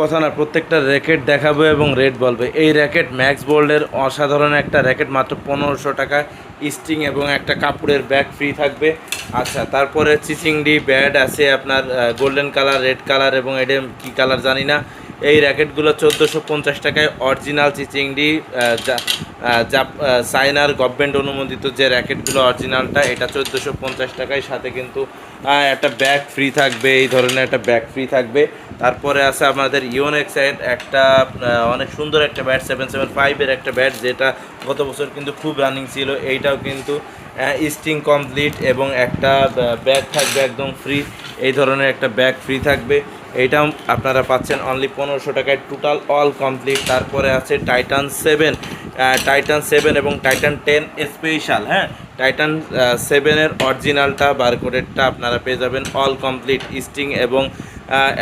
কথা না, প্রত্যেকটা র্যাকেট দেখাবো এবং রেট বলবে। এই র্যাকেট ম্যাক্স বোল্ডের অসাধারণ একটা র্যাকেট, মাত্র পনেরোশো টাকা স্টিং এবং একটা কাপড়ের ব্যাগ ফ্রি থাকবে। আচ্ছা তারপরে চিচিংডি, ব্যাড আছে আপনার গোল্ডেন কালার, রেড কালার এবং এডেম কী কালার জানি না। এই র্যাকেটগুলো চোদ্দোশো পঞ্চাশ টাকায় অরিজিনাল চিচিংডি চায়নার গভর্নমেন্ট অনুমোদিত যে র্যাকেটগুলো অরিজিনালটা এটা চোদ্দোশো পঞ্চাশ টাকায়, সাথে কিন্তু একটা ব্যাগ ফ্রি থাকবে, এই ধরনের একটা ব্যাগ ফ্রি থাকবে। তারপরে আছে আমাদের ইওনেক্স একটা অনেক সুন্দর একটা ব্যাট সেভেন সেভেন ফাইভের একটা ব্যাট যেটা গত বছর কিন্তু খুব রানিং ছিল। এইটাও কিন্তু স্টিং কমপ্লিট এবং একটা ব্যাগ থাকবে একদম ফ্রি এই ধরনের একটা ব্যাগ ফ্রি থাকবে। এইটাও আপনারা পাচ্ছেন অনলি পনেরোশো টাকায় টোটাল অল কমপ্লিট তারপরে আছে টাইটান সেভেন টাইটান সেভেন এবং টাইটান টেন স্পেশাল হ্যাঁ? টাইটান সেভেনের অরিজিনালটা বারকোডেরটা আপনারা পেয়ে যাবেন অল কমপ্লিট স্টিং এবং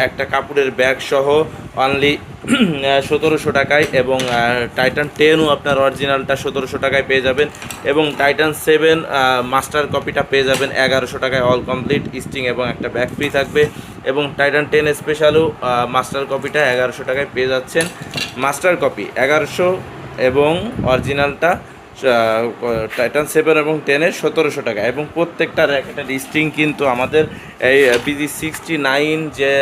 একটা কাপড়ের ব্যাগ সহ অনলি সতেরোশো টাকায় এবং টাইটান টেনও আপনার অরিজিনালটা সতেরোশো টাকায় পেয়ে যাবেন এবং টাইটান সেভেন মাস্টার কপিটা পেয়ে যাবেন এগারোশো টাকায় অল কমপ্লিট স্টিং এবং একটা ব্যাগ ফ্রি থাকবে এবং টাইটান টেন স্পেশালও মাস্টার কপিটা এগারোশো টাকায় পেয়ে যাচ্ছেন মাস্টার কপি এগারোশো এবং অরিজিনালটা টাইটান সেভেন এবং টেনের সতেরোশো টাকা। এবং প্রত্যেকটা র্যাকেটের স্ট্রিং কিন্তু আমাদের এই বিজি সিক্সটি নাইন যে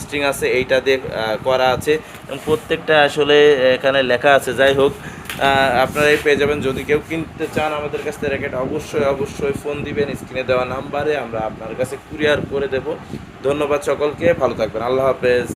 স্ট্রিং আছে, এইটা দিয়ে করা আছে। এবং প্রত্যেকটা আসলে এখানে লেখা আছে। যাই হোক আপনারা আপনারাই পেয়ে যাবেন। যদি কেউ কিনতে চান আমাদের কাছ থেকে র্যাকেট, অবশ্যই অবশ্যই ফোন দিবেন স্ক্রিনে দেওয়া নাম্বারে আমরা আপনার কাছে কুরিয়ার করে দেব। ধন্যবাদ সকলকে। ভালো থাকবেন। আল্লাহ হাফেজ।